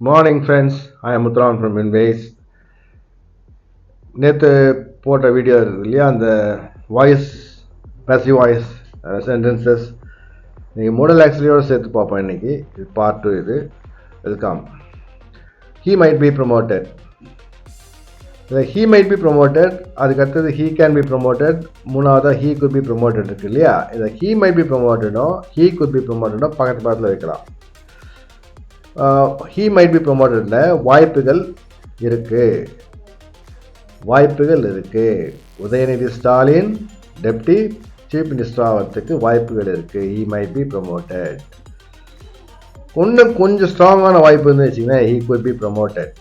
Morning friends I am Muthran from இன்வேஸ் நேற்று போட்ட video இருக்குது இல்லையா? அந்த வாய்ஸ் பேசிவ் வாய்ஸ் சென்டென்சஸ் நீங்கள் மூடல் ஆக்சுவலியோடு சேர்த்து பார்ப்போம் இன்னைக்கு. இது பார்ட் டூ இது. Welcome he might be promoted he might be promoted அதுக்கடுத்தது ஹீ கேன் பி ப்ரொமோட்டட் மூணாவதாக ஹீ குட் பி ப்ரொமோட்டட் இருக்கு இல்லையா? இதை ஹீ மைட் பி ப்ரொமோட்டடும் ஹீ குட் பி ப்ரொமோட்டடும் பக்கத்து பக்கத்தில் வைக்கலாம். ஹீ மைட் பி ப்ரொமோட்டடில் வாய்ப்புகள் இருக்குது வாய்ப்புகள் இருக்குது Udhayanidhi Stalin deputy chief minister ஆகிறதுக்கு வாய்ப்புகள் இருக்குது ஹீ மைட் பி ப்ரொமோட்டட் இன்னும் கொஞ்சம் ஸ்ட்ராங்கான வாய்ப்பு இருந்து வச்சிங்கன்னா ஹீ குட் பி ப்ரொமோட்டட்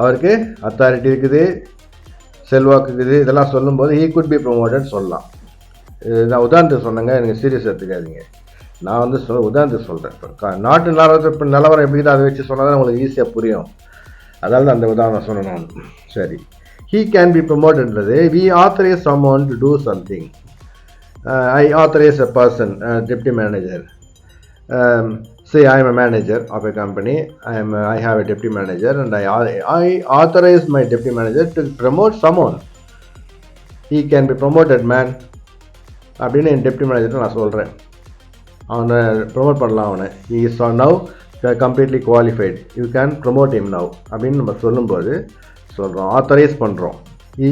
அவருக்கு அத்தாரிட்டி இருக்குது செல்வாக்கு இருக்குது இதெல்லாம் சொல்லும்போது ஹீ குட் பி ப்ரொமோட்டட் சொல்லலாம். இது நான் உதாரணத்துக்கு சொன்னேங்க எனக்கு சீரியஸ் எடுத்துக்காதீங்க. நான் வந்து சொல் உதாரணத்துக்கு சொல்கிறேன் இப்போ நாட்டு நிலவரத்தை இப்போ நிலவரம் எப்படி அதை வச்சு சொன்னால் தான் உங்களுக்கு ஈஸியாக புரியும். அதாவது அந்த உதாரணம் சொன்னேன் நான். சரி. He can be ப்ரொமோட்டன்றது we authorise some one to do something I authorise a person deputy manager say I am a manager of a company. I am I have a deputy manager and I I authorize my deputy manager to promote someone. He can be promoted, man. அப்படின்னு என் deputy மேனேஜர்கிட்ட நான் சொல்கிறேன் அவனை promote பண்ணலாம் அவனை. He is now completely qualified you can promote him now அப்படின்னு நம்ம சொல்லும்போது சொல்கிறோம் ஆத்தரைஸ் பண்ணுறோம் இ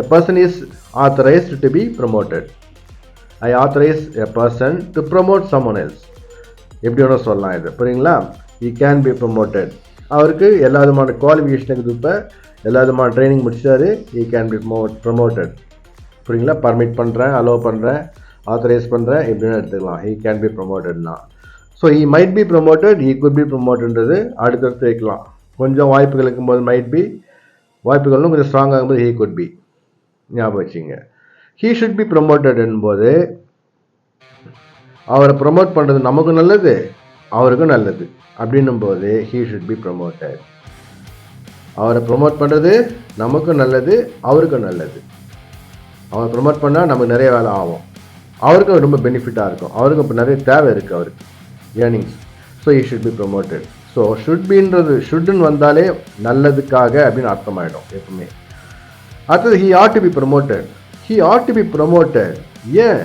a person is authorised to be promoted I authorise a person to promote someone else எப்படி வேணும் சொல்லலாம் இது. புரியுங்களா? இ கேன் பி ப்ரொமோட்டட் அவருக்கு எல்லா விதமான குவாலிஃபிகேஷனுக்கு இப்போ. எல்லா விதமான ட்ரைனிங் முடிச்சாரு. இ கேன் பி ப்ரொமோட்டட் புரியுங்களா? பர்மிட் பண்ணுறேன் அலோவ் பண்ணுறேன் ஆத்தரைஸ் பண்ணுறேன் இப்படின்னு எடுத்துக்கலாம். He can be ப்ரொமோட்டட்னா so he might be promoted he could be ப்ரொமோட்டன்றது அடுத்தடுத்து வைக்கலாம். கொஞ்சம் வாய்ப்புகள் இருக்கும்போது மைட் பி வாய்ப்புகளும் கொஞ்சம் ஸ்ட்ராங் ஆகும்போது ஹீ குட் பி ஞாபகம் வச்சுங்க. ஹீ ஷுட் பி ப்ரொமோட்டட் என்போது அவரை ப்ரொமோட் பண்ணுறது நமக்கும் நல்லது அவருக்கும் நல்லது. அப்படின்னும் போது ஹீ ஷுட் பி ப்ரொமோட்டட் அவரை ப்ரொமோட் பண்ணுறது நமக்கும் நல்லது அவருக்கும் நல்லது. அவரை ப்ரொமோட் பண்ணால் நமக்கு நிறைய வேலை ஆகும். அவருக்கும் ரொம்ப பெனிஃபிட்டாக இருக்கும். அவருக்கும் இப்போ நிறைய தேவை இருக்குது அவருக்கு. Earnings so he should be promoted so should பின்றது ஷுட்னு வந்தாலே நல்லதுக்காக அப்படின்னு அர்த்தமாயிடும் எப்பவுமே. அடுத்தது he had to be promoted he had to be promoted ஏன்?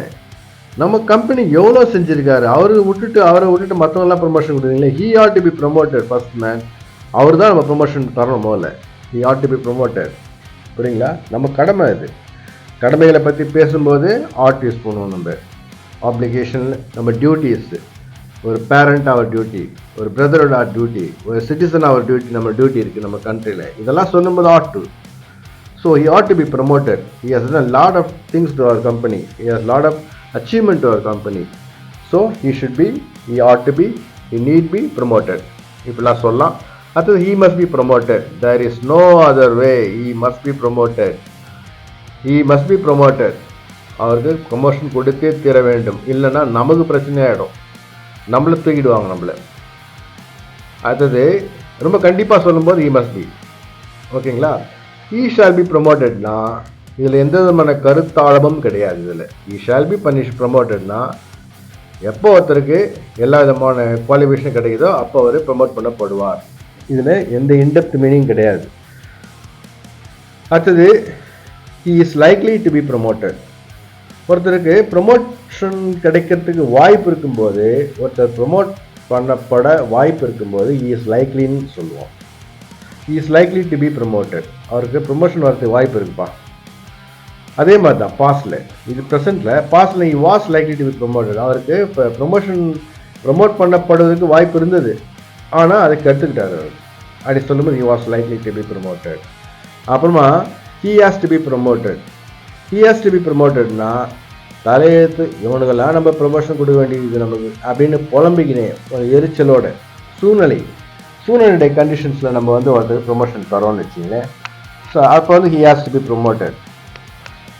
நம்ம கம்பெனி எவ்வளோ செஞ்சுருக்காரு? அவரை விட்டுட்டு அவரை விட்டுட்டு மற்றவங்களாம் promotion கொடுக்குறீங்களே? He had to be promoted first man அவர் தான் நம்ம ப்ரொமோஷன் தரணும் முதல்ல. He had to be promoted புரியுங்களா? நம்ம கடமை இது கடமைகளை பற்றி பேசும்போது ஆர்ட் யூஸ் பண்ணுவோம் நம்ம. ஆப்ளிகேஷன் நம்ம டியூட்டிஸ் ஒரு பேரண்ட் அவர் டியூட்டி ஒரு பிரதரோட ஆர் டியூட்டி ஒரு சிட்டிசன் அவர் டியூட்டி நம்ம டியூட்டி இருக்குது நம்ம கண்ட்ரியில் இதெல்லாம் சொல்லும்போது had to so he had to be promoted he has done lot of things to our company he has lot of achievement to our company so he should be he had to be he need be promoted இப்படிலாம் சொல்லலாம். அடுத்தது he must be promoted there is no other way He must be promoted He must be promoted அவருக்கு promotion கொடுத்தே தீர வேண்டும். இல்லைன்னா நமக்கு பிரச்சனையாகிடும் நம்மளை தூக்கிடுவாங்க நம்மளை. அடுத்தது ரொம்ப கண்டிப்பாக சொல்லும்போது ஈ மஸ்ட் பி ஓகேங்களா? ஈ ஷால் பி ப்ரொமோட்டட்னா இதில் எந்த விதமான கருத்தாளமும் கிடையாது இதில். ஈ ஷால் பி பனிஷ் ப்ரொமோட்டட்னா எப்போ ஒருத்தருக்கு எல்லா விதமான குவாலிஃபிகேஷன் கிடைக்குதோ அப்போ அவர் ப்ரொமோட் பண்ணப்படுவார். இதில் எந்த இன்டெப்த் மீனிங் கிடையாது. அடுத்தது he is likely to be promoted ஒருத்தருக்கு ப்ரொமோஷன் கிடைக்கிறதுக்கு வாய்ப்பு இருக்கும்போது ஒருத்தர் ப்ரொமோட் பண்ணப்பட வாய்ப்பு இருக்கும்போது ஹி இஸ் லைக்லின்னு சொல்லுவோம். He is likely to be promoted அவருக்கு ப்ரொமோஷன் வரதுக்கு வாய்ப்பு இருக்குப்பா. அதே மாதிரி தான் பாஸ்டில் இது ப்ரெசென்ட்டில் பாஸ்டில் he was likely to be promoted அவருக்கு இப்போ ப்ரொமோஷன் ப்ரொமோட் பண்ணப்படுவதற்கு வாய்ப்பு இருந்தது. ஆனால் அதை கற்றுக்கிட்டார் அவர். அப்படி சொல்லும்போது he was likely to be promoted அப்புறமா he has to be promoted he has to be ப்ரொமோட்டட்னா தலையெழுத்து இவனுக்கெல்லாம் நம்ம ப்ரொமோஷன் கொடுக்க வேண்டியது நமக்கு அப்படின்னு புலம்பிக்கினேன் ஒரு எரிச்சலோட சூழ்நிலை. சூழ்நிலை கண்டிஷன்ஸில் நம்ம வந்து ஒருத்தர் ப்ரொமோஷன் தரோம்னு வச்சிங்களேன் ஸோ அப்போ வந்து he has to be promoted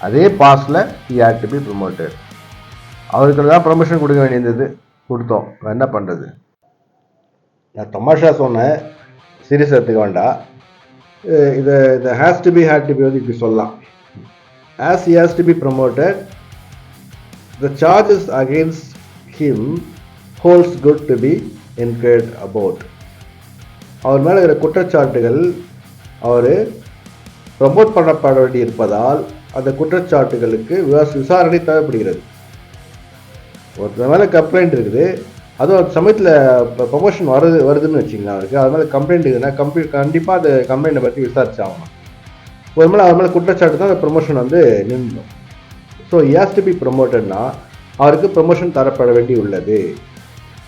அதே பாஸில் he had to be promoted அவருக்கு தான் ப்ரொமோஷன் கொடுக்க வேண்டியது கொடுத்தோம். என்ன பண்ணுறது நான் தமாஷா சொன்னேன். சீரியஸ் எடுத்துக்க வேண்டாம். இதை இந்த has to be had to be வந்து இப்படி சொல்லலாம். As he has to be promoted the charges against him holds good to be encourage about அவர் மேலே இருக்கிற குற்றச்சாட்டுகள் அவர் ப்ரமோட் பண்ணப்பட வேண்டி இருப்பதால் அந்த குற்றச்சாட்டுகளுக்கு விவா- விசாரணை தேவைப்படுகிறது ஒருத்தர் மேலே கம்ப்ளைண்ட் இருக்குது அதுவும் அந்த சமயத்தில் இப்போ ப்ரொமோஷன் வருது வருதுன்னு வச்சிங்களா அவருக்கு. அது மேலே கம்ப்ளைண்ட் இருக்குதுன்னா கம்ப்ளீ கண்டிப்பாக அந்த கம்ப்ளைண்ட்டை பற்றி விசாரிச்சாகணும். ஒரு மேலே அவர் மேலே குற்றச்சாட்டு தான் அந்த ப்ரொமோஷன் வந்து நின்றுடும் ஸோ ஹேஸ் டு பி ப்ரொமோட்டட்னா அவருக்கு ப்ரொமோஷன் தரப்பட வேண்டி உள்ளது.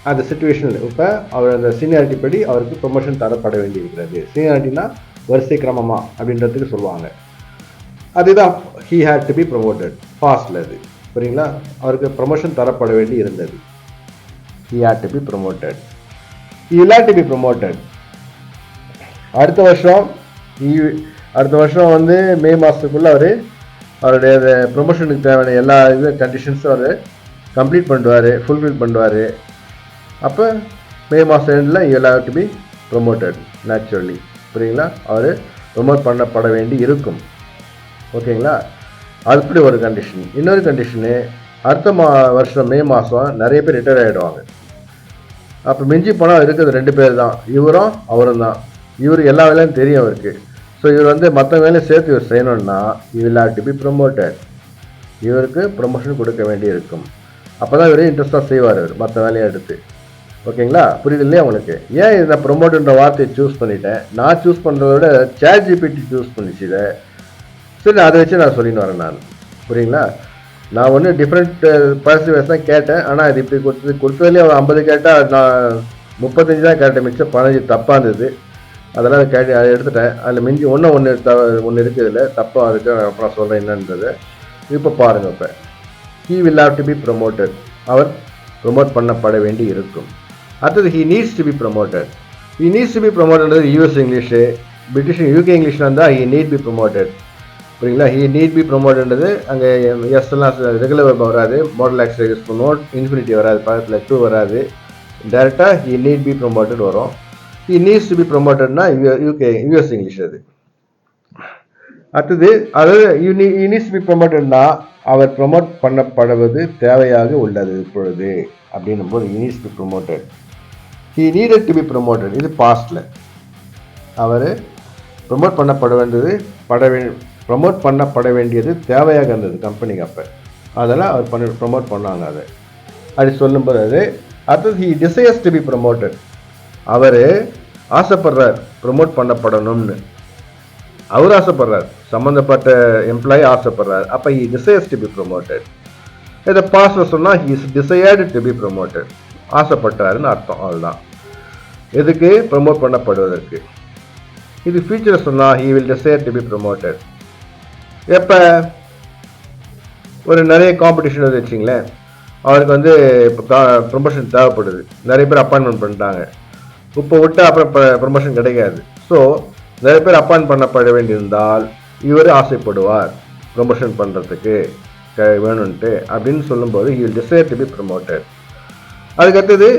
அந்த சுச்சுவேஷனில் இப்போ அவர் அந்த சீனியாரிட்டி படி அவருக்கு ப்ரொமோஷன் தரப்பட வேண்டி இருக்கிறது. சீனியாரிட்டினா வரிசை கிரமமா அப்படின்றதுக்கு சொல்லுவாங்க. அதுதான் he had to be promoted ஃபாஸ்டில் அது. புரியுங்களா? அவருக்கு ப்ரொமோஷன் தரப்பட வேண்டி இருந்தது. He had to be promoted he will have to be promoted. அடுத்த வருஷம் அடுத்த வருஷம் வந்து மே மாதத்துக்குள்ளே அவர் அவருடைய ப்ரொமோஷனுக்கு தேவையான எல்லா இது கண்டிஷன்ஸும் அவர் கம்ப்ளீட் பண்ணுவார் ஃபுல்ஃபில் பண்ணுவார். அப்போ மே மாதம் எண்டில் you to be promoted naturally புரியுங்களா அவர் ப்ரொமோட் பண்ணப்பட வேண்டி இருக்கும். ஓகேங்களா? அப்படி ஒரு கண்டிஷன் இன்னொரு கண்டிஷனு அடுத்த மா வருஷம் மே மாதம் நிறைய பேர் ரிட்டையர் ஆகிடுவாங்க அப்போ மிஞ்சி போனால் இருக்கிறது ரெண்டு பேர் தான். இவரும் அவரும் தான். இவர் எல்லா வேலையும் தெரியும் அவருக்கு. ஸோ இவர் வந்து மற்ற வேலையும் சேர்த்து இவர் செய்யணும்னா இவர் வில் டு பி ப்ரொமோட்டட் இவருக்கு ப்ரொமோஷன் கொடுக்க வேண்டி இருக்கும் அப்போ தான் இவர் இன்ட்ரெஸ்ட்டாக செய்வார் இவர் மற்ற வேலையை எடுத்து. ஓகேங்களா? புரியுது இல்லையா உங்களுக்கு? ஏன் இதை ப்ரொமோட்டுன்ற வார்த்தையை சூஸ் பண்ணிட்டேன்? நான் சூஸ் பண்ணுறத விட சேட் ஜிபிடி சூஸ் பண்ணிச்சு இதை. சரி அதை வச்சு நான் சொல்லின்னு வரேன் நான். புரியுங்களா? நான் ஒன்று டிஃப்ரெண்ட் பர்சன்டேஜ் தான் கேட்டேன். ஆனால் அது இப்படி கொடுத்தது கொடுத்ததுலேயே ஒரு ஐம்பது கேட்டால் நான் முப்பத்தஞ்சு தான் கேட்டேன் மிச்சம் பதினஞ்சு தப்பாக இருந்தது. அதெல்லாம் கேட்டு அதை எடுத்துட்டேன். அதில் மிஞ்சி ஒன்று ஒன்று த ஒன்று இருக்குது இதில் தப்பாக இருக்கு அப்புறம் சொல்கிறேன் என்னன்றது. இப்போ பாருங்கள் இப்போ. He will have to be promoted our promote பண்ணப்பட வேண்டி இருக்கும். அடுத்தது he needs to be promoted he needs to be promoted US English British UK இங்கிலீஷில் இருந்தால் ஹீ நீட் பி ப்ரொமோட்டட் புரியுங்களா? ஹி நீட் பி ப்ரொமோட்ன்றது அங்கே எஸ் எல்லாம் ரெகுலர் வராது. மாடல் ஆக்ஸ் யூஸ் பண்ணுவோம். இன்ஃபினிட்டி வராது. பக்கத்தில் டூ வராது. டேரெக்டாக ஹி நீட் பி ப்ரொமோட்டட் வரும். ஹி நீட்ஸ் டு பி ப்ரொமோட்டட்னா யூகே யூஎஸ் இங்கிலீஷ் அது. அடுத்தது அதாவது யூ நீ நீட்ஸ் பி ப்ரொமோட்டட்னா அவர் ப்ரொமோட் பண்ணப்படுவது தேவையாக உள்ளது இப்பொழுது அப்படின்னும் போது needs be promoted he needed to be promoted இது பாஸ்டில் அவர் ப்ரொமோட் பண்ணப்பட வேண்டியது பட ப்ரமோட் பண்ணப்பட வேண்டியது தேவையாக இருந்தது கம்பெனிக்கு அப்போ. அதெல்லாம் அவர் பண்ணி ப்ரமோட் பண்ணாங்க அதை. அப்படி சொல்லும்போது அது அடுத்தது he desires to be promoted அவர் ஆசைப்படுறார் ப்ரமோட் பண்ணப்படணும்னு. அவர் ஆசைப்படுறார். சம்மந்தப்பட்ட எம்ப்ளாயி ஆசைப்படுறார். அப்போ he desires to be promoted இதை பாஸ்ல சொன்னால் he is desired to be promoted ஆசைப்பட்டாருன்னு அர்த்தம் அதுதான் எதுக்கு? ப்ரமோட் பண்ணப்படுவதற்கு. இது ஃபியூச்சர் சொன்னால் he will desire to be promoted எப்போ ஒரு நிறைய காம்படிஷன் வந்து வச்சிங்களேன் அவருக்கு வந்து இப்போ ப்ரொமோஷன் தேவைப்படுது. நிறைய பேர் அப்பாயின்மெண்ட் பண்ணிட்டாங்க. இப்போ விட்டு அப்புறம் ப்ரொமோஷன் கிடைக்காது. ஸோ நிறைய பேர் அப்பாயின் பண்ணப்பட வேண்டியிருந்தால் இவர் ஆசைப்படுவார் ப்ரொமோஷன் பண்ணுறதுக்கு வேணும்ன்ட்டு அப்படின்னு சொல்லும்போது he desire to be promoted அதுக்கடுத்தது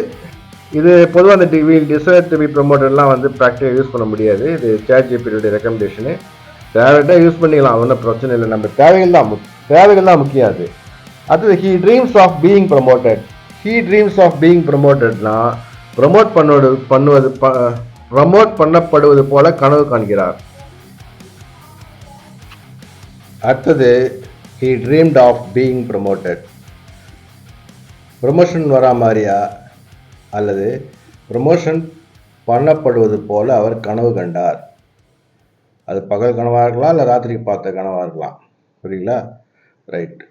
இது பொதுவாக அந்த டிவி டிசைர் டு பி ப்ரொமோட்டர்லாம் வந்து ப்ராக்டிக்காக யூஸ் பண்ண முடியாது. இது சேட் ஜிபியோடைய ரெக்கமெண்டேஷனு டேரெக்டாக யூஸ் பண்ணிக்கலாம் ஒன்றும் பிரச்சனை இல்லை. நம்ம தேவைகள் தான் முக்- தேவைகள் தான் முக்கியம் அது. அடுத்தது he dreams of being promoted he dreams of being ப்ரமோட்டட்னா promote பண்ணுவது பண்ணுவது ப்ரமோட் பண்ணப்படுவது போல கனவு காண்கிறார். அடுத்தது he dreamt of being promoted promotion வரா மாதிரியா? அல்லது ப்ரொமோஷன் பண்ணப்படுவது போல அவர் கனவு கண்டார். அது பகல் கனவாக இருக்கலாம் இல்லை ராத்திரிக்கு பார்த்த கனவாக இருக்கலாம். புரியுங்களா ரைட்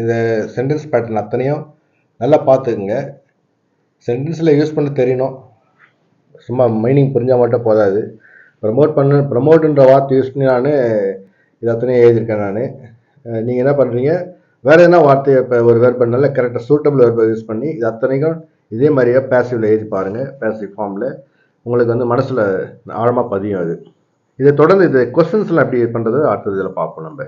இந்த சென்டென்ஸ் பேட்டர்ன் அத்தனையும் நல்லா பார்த்துக்குங்க. சென்டென்ஸில் யூஸ் பண்ண தெரியணும். சும்மா மைனிங் புரிஞ்சால் மட்டும் போதாது. ப்ரமோட் பண்ண ப்ரமோட்டுன்ற வார்த்தை யூஸ் பண்ணி நான் இது அத்தனையும் எழுதியிருக்கேன் நான். நீங்கள் என்ன பண்ணுறீங்க வேறு எதனா வார்த்தையை இப்போ ஒரு வெர்பை நல்ல கரெக்டாக சூட்டபிள் வெர்பை யூஸ் பண்ணி இது அத்தனைக்கும் இதே மாதிரியே பேசிவில் எழுதி பாருங்கள் பேசிவ் ஃபார்மில் உங்களுக்கு வந்து மனசில் ஆழமாக பதியும் அது. இதை தொடர்ந்து இது கொஸ்டின்ஸ்லாம் எப்படி பண்ணுறது அடுத்தது இதில் பார்ப்போம் நம்ம.